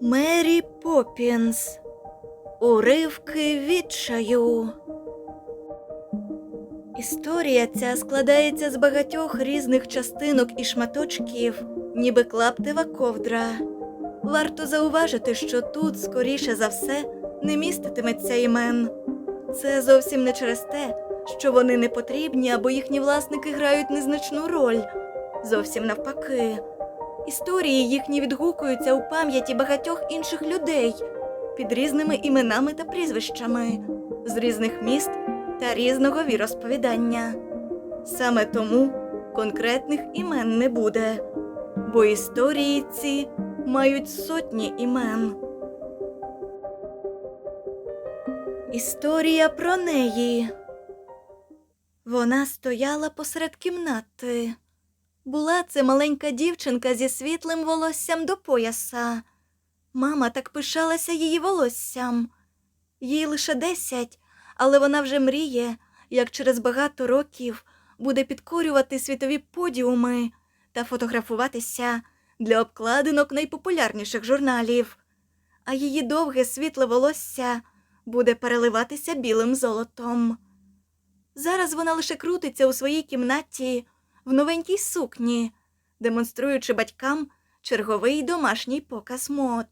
Мері Поппінс. Уривки відчаю. Історія ця складається з багатьох різних частинок і шматочків, ніби клаптева ковдра. Варто зауважити, що тут, скоріше за все, не міститиметься імен. Це зовсім не через те, що вони не потрібні або їхні власники грають незначну роль. Зовсім навпаки. Історії їхні відгукуються у пам'яті багатьох інших людей під різними іменами та прізвищами, з різних міст та різного віросповідання. Саме тому конкретних імен не буде, бо історії ці мають сотні імен. Історія про неї. Вона стояла посеред кімнати. Була це маленька дівчинка зі світлим волоссям до пояса. Мама так пишалася її волоссям. Їй лише десять, але вона вже мріє, як через багато років буде підкорювати світові подіуми та фотографуватися для обкладинок найпопулярніших журналів. А її довге світле волосся буде переливатися білим золотом. Зараз вона лише крутиться у своїй кімнаті в новенькій сукні, демонструючи батькам черговий домашній показ мод.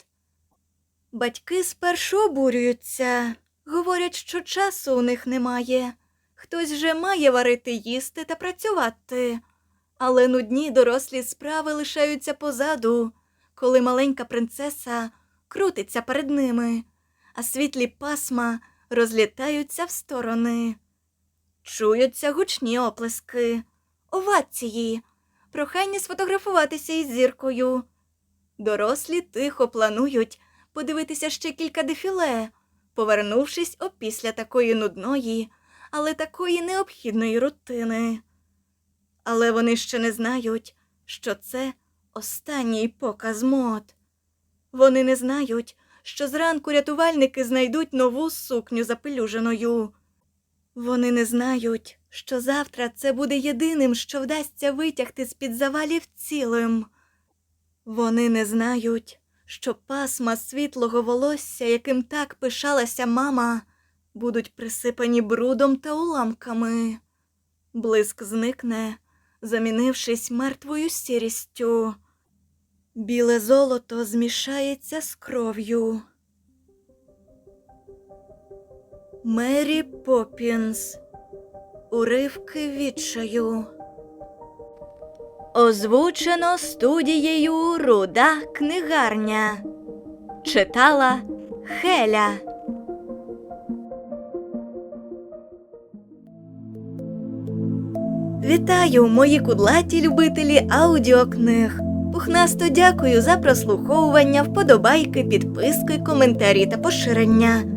Батьки спершу обурюються, говорять, що часу у них немає. Хтось же має варити їсти та працювати. Але нудні дорослі справи лишаються позаду, коли маленька принцеса крутиться перед ними, а світлі пасма розлітаються в сторони. Чуються гучні оплески, овації, прохання сфотографуватися із зіркою. Дорослі тихо планують подивитися ще кілька дефіле, повернувшись опісля такої нудної, але такої необхідної рутини. Але вони ще не знають, що це останній показ мод. Вони не знають, що зранку рятувальники знайдуть нову сукню запелюженою. Вони не знають, що завтра це буде єдиним, що вдасться витягти з-під завалів цілим. Вони не знають, що пасма світлого волосся, яким так пишалася мама, будуть присипані брудом та уламками. Блиск зникне, замінившись мертвою сірістю. Біле золото змішається з кров'ю. Мері Поппінс. Уривки відчаю. Озвучено студією Руда книгарня. Читала Хеля. Вітаю, мої кудлаті любителі аудіокниг. Пухнасто дякую за прослуховування, вподобайки, підписки, коментарі та поширення.